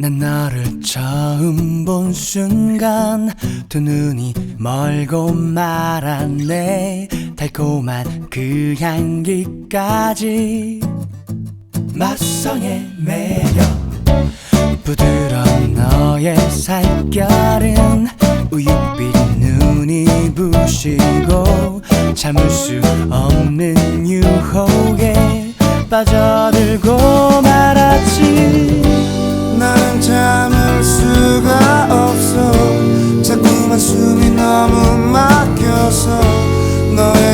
난 너를 처음 본 순간 두 눈이 멀고 말았네. 달콤한 그 향기까지 맛성의 매력. 부드러운 너의 살결은 우윳빛 눈이 부시고 참을 수 없는 유혹에 빠져들고 너무 막혀서 너에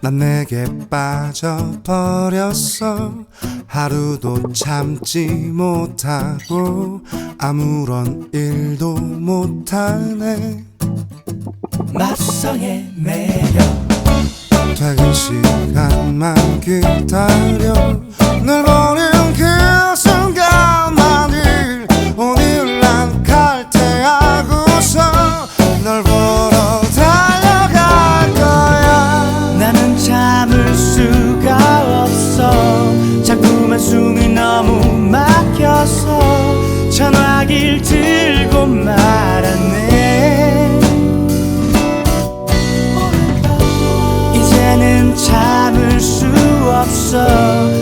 난 내게 빠져버렸어. 하루도 참지 못하고 아무런 일도 못하네. 맛성의 매력. 퇴근 시간만 기다려 들고 말았네. 이제는 참을 수 없어.